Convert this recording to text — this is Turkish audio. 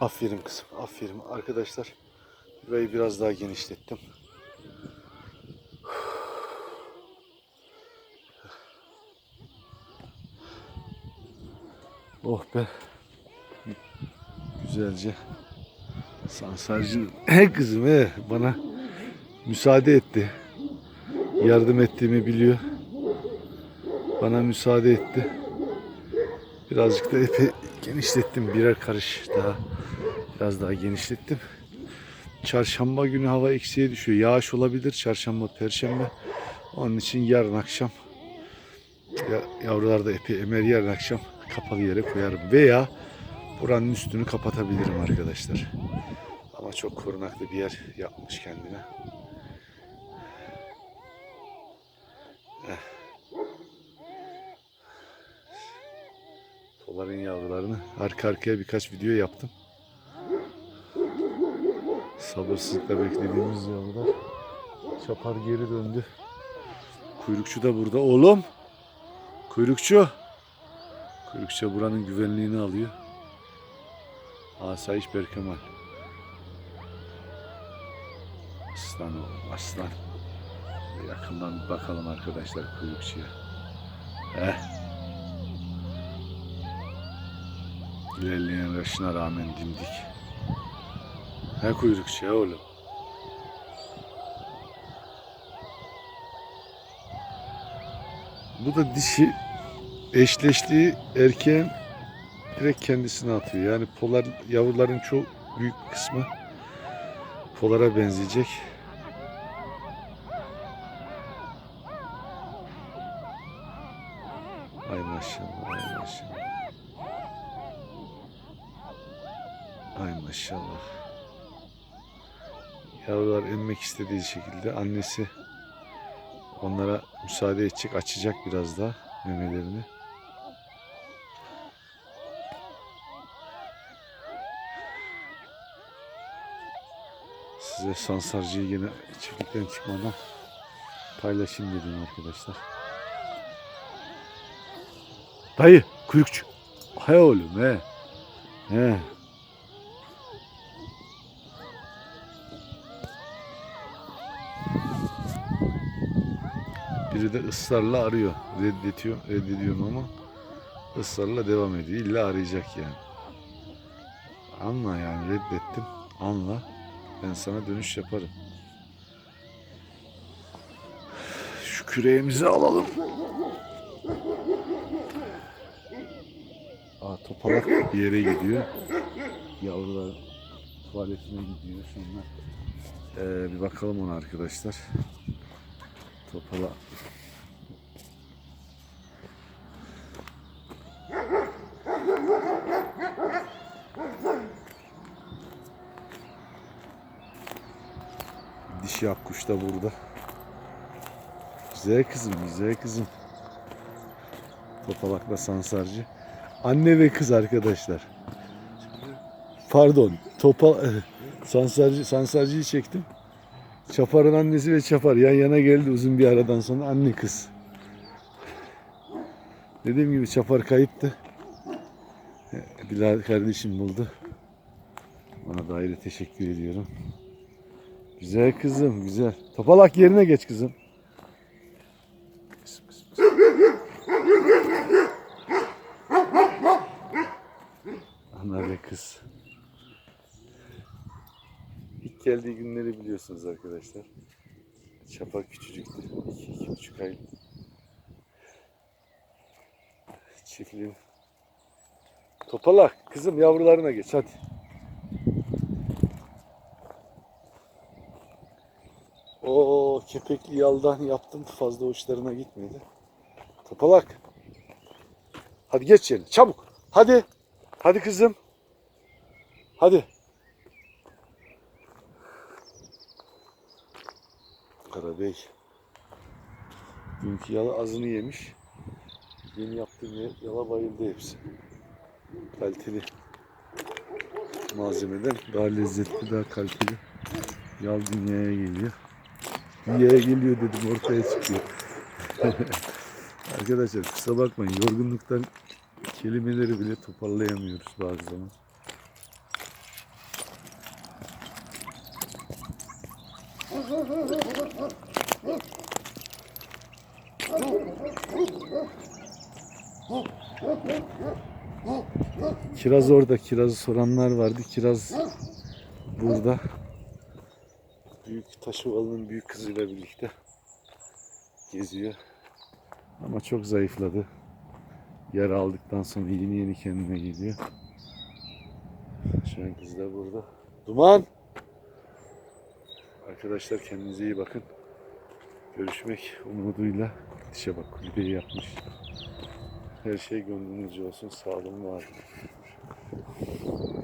Aferin kızım, aferin. Arkadaşlar, burayı biraz daha genişlettim. Oh be. Güzelce. Sansarcı. He kızım he. Bana müsaade etti. Yardım ettiğimi biliyor. Bana müsaade etti. Birazcık da epey genişlettim. Birer karış daha. Biraz daha genişlettim. Çarşamba günü hava eksiye düşüyor. Yağış olabilir çarşamba, perşembe. Onun için yarın akşam ya, yavrular da epey emer yarın akşam kapalı yere koyarım. Veya buranın üstünü kapatabilirim arkadaşlar. Ama çok korunaklı bir yer yapmış kendine. Eh. Onların yavrularını arka arkaya birkaç video yaptım. Sabırsızlıkla beklediğimiz yavrular. Çapar geri döndü. Kuyrukçu da burada. Oğlum! Kuyrukçu! Kuyrukçu buranın güvenliğini alıyor. Asayiş Berkemal. Aslan oğlum aslan. Yakından bakalım arkadaşlar kuyrukçuya. Heh. 150 yaşına rağmen dimdik. Ne kuyruk şey oğlum. Bu da dişi eşleştiği erkeğin direkt kendisine atıyor. Yani polar yavruların çok büyük kısmı polara benzeyecek. Ay maşallah. Ay maşallah. Yavrular emmek istediği şekilde annesi onlara müsaade edecek, açacak biraz daha memelerini. Size sansarcıyı yine çiftlikten çıkmadan paylaşayım dedim arkadaşlar. Dayı, kuyrukçu. He oğlum he. He. Biri de ısrarla arıyor. Reddetiyor, reddediyorum ama ısrarla devam ediyor. İlla arayacak yani. Anla yani reddettim. Anla. Ben sana dönüş yaparım. Şu küreğimizi alalım. Aa, topalak bir yere gidiyor. Yavrular tuvaletine gidiyor. Sonra ee, bir bakalım ona arkadaşlar. Topala. Dişi akkuş da burada. Güzel kızım, güzel kızım. Topalakla sansarcı. Anne ve kız arkadaşlar. Pardon, topal sansarcı sansarcıyı çektim. Çapar'ın annesi ve Çapar yan yana geldi uzun bir aradan sonra anne kız. Dediğim gibi Çapar kayıptı. Bilal kardeşim buldu. Ona da ayrı teşekkür ediyorum. Güzel kızım, güzel. Topalak yerine geç kızım. Ana ve kız. İlk geldiği günleri biliyorsunuz arkadaşlar. Çapa küçücüktü. İki, iki buçuk ay. Çiftliğin. Topalak. Kızım yavrularına geç hadi. O kepekli yaldan yaptım fazla uçlarına gitmedi. Topalak. Hadi geç yerine çabuk. Hadi. Hadi kızım. Hadi. bey. Dünkü yala azını yemiş. Dün yaptığım yala bayıldı hepsi. Kaliteli malzemeden daha lezzetli, daha kaliteli yal dünyaya geliyor. Dünyaya geliyor dedim ortaya çıkıyor. Arkadaşlar kusura bakmayın yorgunluktan kelimeleri bile toparlayamıyoruz bazı zaman. Kiraz orada. Kirazı soranlar vardı. Kiraz burada. Büyük Taşovalı'nın büyük kızıyla birlikte geziyor. Ama çok zayıfladı. Yer aldıktan sonra yeni yeni kendine geliyor. Şu an kız da burada. Duman! Arkadaşlar kendinize iyi bakın. Görüşmek umuduyla. Dişe bak kulübeyi yapmış. Her şey gönlünüzce olsun. Sağ olun var. olun.